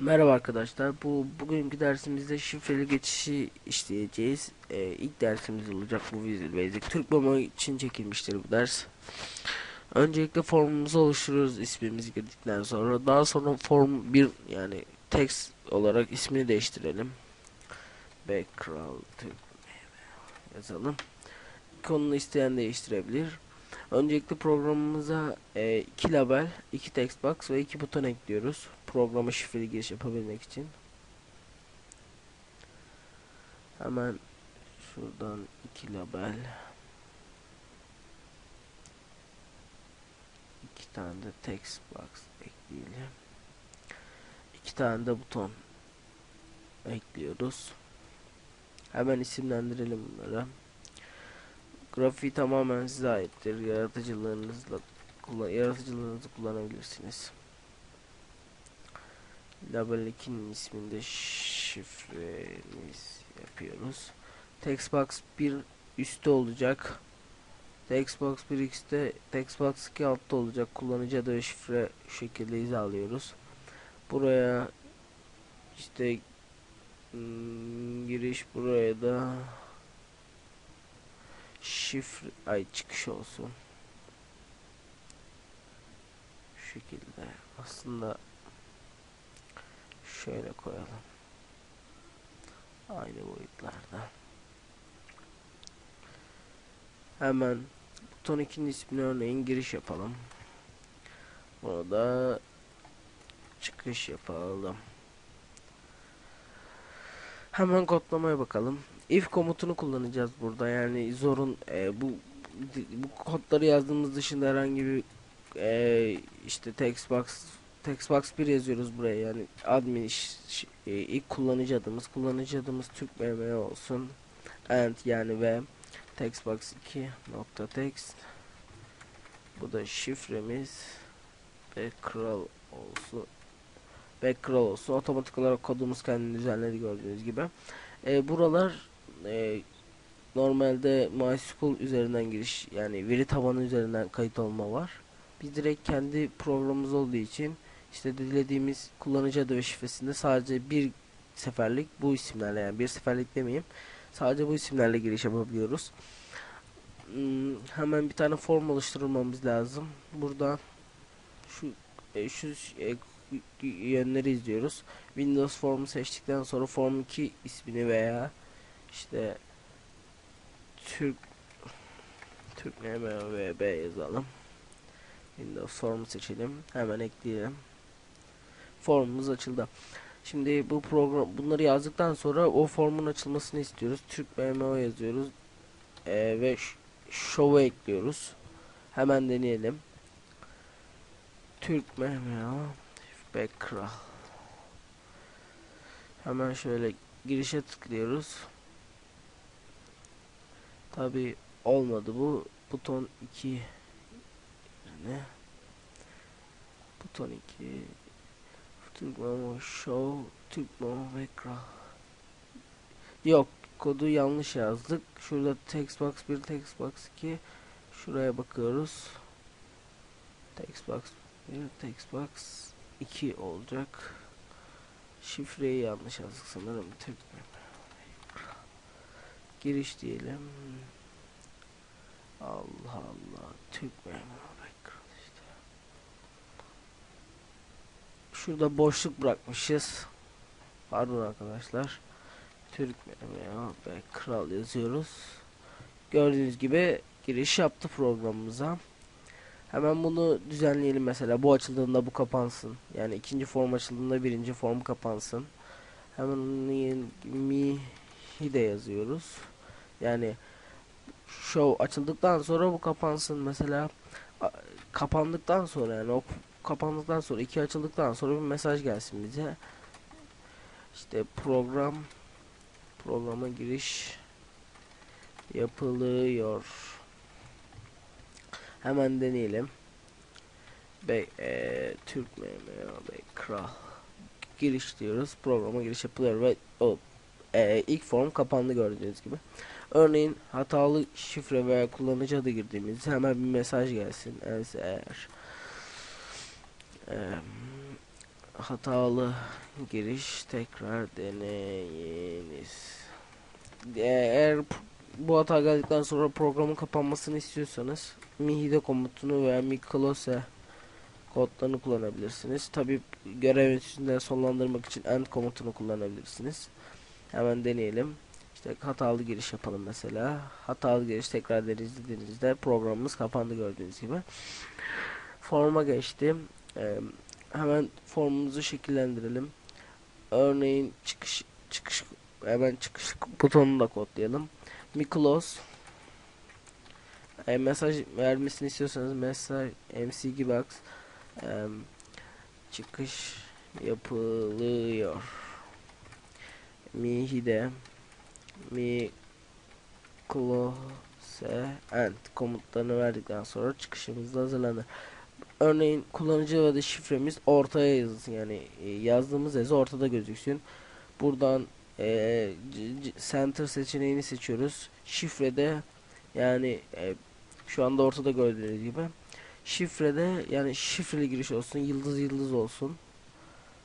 Merhaba arkadaşlar. Bu bugünkü dersimizde şifreli geçişi işleyeceğiz. Ee, ilk dersimiz olacak bu Visual Basic. Türk Memo için çekilmiştir bu ders. Öncelikle formumuzu oluşturuyoruz ismimizi girdikten sonra. Daha sonra form bir yani text olarak ismini değiştirelim. Background yazalım. Konunu isteyen değiştirebilir. Öncelikle programımıza e, iki label, iki text box ve iki buton ekliyoruz. Programa şifreli giriş yapabilmek için. Hemen şuradan iki label. iki tane de text box ekleyelim. iki tane de buton ekliyoruz. Hemen isimlendirelim bunları. Grafiği tamamen size aittir. Yaratıcılığınızla yaratıcılığınızı kullanabilirsiniz. Label 2'nin isminde şifremiz yapıyoruz. Textbox 1 üstte olacak. Textbox 1 x'te, Textbox 2 altta olacak. Kullanıcı adı ve şifre şu şekilde izalıyoruz. Buraya işte hmm, giriş buraya da şifre ay çıkış olsun. Şu şekilde aslında şöyle koyalım. Aynı boyutlarda. Hemen buton 2'nin ismini örneğin giriş yapalım. Burada çıkış yapalım. Hemen kodlamaya bakalım. If komutunu kullanacağız burada. Yani zorun e, bu bu kodları yazdığımız dışında herhangi bir e, işte textbox textbox 1 yazıyoruz buraya. Yani admin iş, e, ilk kullanıcı adımız kullanıcı adımız Türk MM olsun. And yani ve textbox 2 nokta text. Bu da şifremiz. Kral olsun. Background olsun. Otomatik olarak kodumuz kendini düzenledi gördüğünüz gibi. E, buralar e, normalde MySQL üzerinden giriş yani veri tabanı üzerinden kayıt olma var. Biz direkt kendi programımız olduğu için işte dilediğimiz kullanıcı adı ve şifresinde sadece bir seferlik bu isimlerle yani bir seferlik demeyeyim sadece bu isimlerle giriş yapabiliyoruz hmm, hemen bir tane form oluşturmamız lazım burada şu e, şu e, yönleri izliyoruz. Windows formu seçtikten sonra form 2 ismini veya işte Türk Türk MVB yazalım. Windows formu seçelim. Hemen ekleyelim. Formumuz açıldı. Şimdi bu program bunları yazdıktan sonra o formun açılmasını istiyoruz. Türk MMO yazıyoruz. Ee, ve show'u ekliyoruz. Hemen deneyelim. Türk MMO Background. Hemen şöyle girişe tıklıyoruz. Tabi olmadı bu. Buton 2 ne? Buton 2 Memo Show Memo Background Yok kodu yanlış yazdık. Şurada textbox 1 textbox 2 şuraya bakıyoruz. Textbox 1 textbox 2 olacak. Şifreyi yanlış yazdık sanırım. Türk Giriş diyelim. Allah Allah. Türk işte. Şurada boşluk bırakmışız. Pardon arkadaşlar. Türk ve kral yazıyoruz. Gördüğünüz gibi giriş yaptı programımıza. Hemen bunu düzenleyelim mesela. Bu açıldığında bu kapansın. Yani ikinci form açıldığında birinci form kapansın. Hemen mi'yi de yazıyoruz. Yani show açıldıktan sonra bu kapansın mesela kapandıktan sonra yani o kapandıktan sonra iki açıldıktan sonra bir mesaj gelsin bize. İşte program programa giriş yapılıyor. Hemen deneyelim. Be e, Türk MMO Kral giriş diyoruz. Programa giriş yapılıyor ve o e, ilk form kapandı gördüğünüz gibi. Örneğin hatalı şifre veya kullanıcı adı girdiğimizde hemen bir mesaj gelsin. Eğer hatalı giriş tekrar deneyiniz. Eğer bu hata geldikten sonra programın kapanmasını istiyorsanız mihide komutunu veya miklose kodlarını kullanabilirsiniz. Tabi görev üstünden sonlandırmak için end komutunu kullanabilirsiniz. Hemen deneyelim. İşte hatalı giriş yapalım mesela. Hatalı giriş tekrar denizlediğinizde programımız kapandı gördüğünüz gibi. Forma geçtim. Ee, hemen formumuzu şekillendirelim. Örneğin çıkış çıkış hemen çıkış butonunu da kodlayalım. Miklos e, mesaj vermesini istiyorsanız mesaj mcg box em, çıkış yapılıyor. Mihide mi close end komutlarını verdikten sonra çıkışımız da hazırlanır. Örneğin kullanıcı adı şifremiz ortaya yazılsın yani e, yazdığımız yazı ortada gözüksün. Buradan e, center seçeneğini seçiyoruz. Şifrede yani e, şu anda ortada gördüğünüz gibi şifrede yani şifreli giriş olsun yıldız yıldız olsun.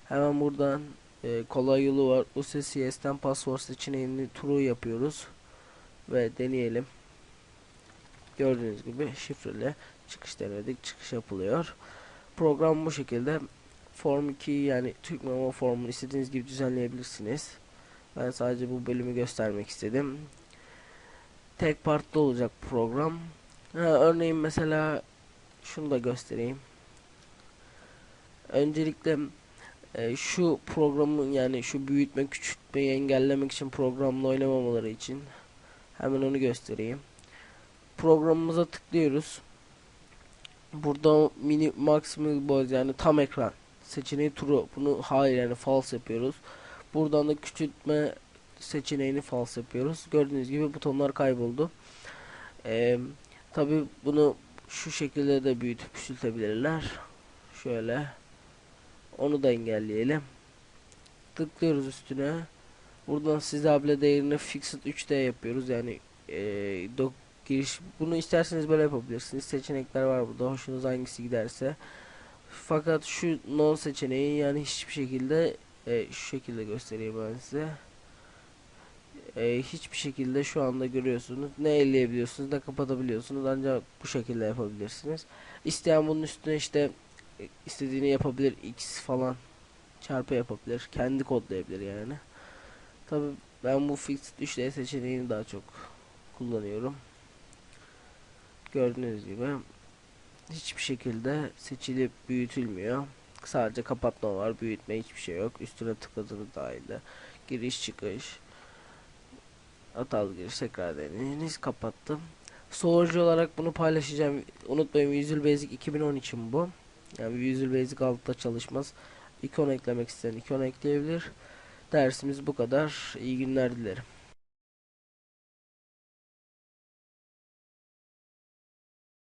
Hemen buradan e, kolay yolu var. USCS'ten password seçeneğini true yapıyoruz ve deneyelim. Gördüğünüz gibi şifreli çıkış denedik. Çıkış yapılıyor. Program bu şekilde. Form 2 yani Türk Memo formunu istediğiniz gibi düzenleyebilirsiniz. Ben sadece bu bölümü göstermek istedim. Tek partlı olacak program. Ha, örneğin mesela şunu da göstereyim. Öncelikle e, şu programın yani şu büyütme küçültmeyi engellemek için programla oynamamaları için hemen onu göstereyim. Programımıza tıklıyoruz. Burada mini maximal boz yani tam ekran seçeneği true. Bunu hayır yani false yapıyoruz. Buradan da küçültme seçeneğini false yapıyoruz. Gördüğünüz gibi butonlar kayboldu. Ee, Tabi bunu şu şekilde de büyütüp küçültebilirler. Şöyle. Onu da engelleyelim. Tıklıyoruz üstüne. Buradan sizable değerini fixed 3D yapıyoruz. Yani dok giriş bunu isterseniz böyle yapabilirsiniz. Seçenekler var burada. Hoşunuz hangisi giderse. Fakat şu non seçeneği yani hiçbir şekilde e, şu şekilde göstereyim ben size. E, hiçbir şekilde şu anda görüyorsunuz. Ne elleyebiliyorsunuz ne kapatabiliyorsunuz. Ancak bu şekilde yapabilirsiniz. İsteyen bunun üstüne işte e, istediğini yapabilir. X falan çarpı yapabilir. Kendi kodlayabilir yani. Tabi ben bu fixed 3D seçeneğini daha çok kullanıyorum. Gördüğünüz gibi hiçbir şekilde seçilip büyütülmüyor. Sadece kapatma var, büyütme hiçbir şey yok. Üstüne tıkladığınız dahilde giriş çıkış hatalı giriş tekrar deneyiniz kapattım. Sorucu olarak bunu paylaşacağım. Unutmayın Visual Basic 2010 için bu. Yani Visual Basic altta çalışmaz. İkon eklemek isteyen ikon ekleyebilir. Dersimiz bu kadar. İyi günler dilerim.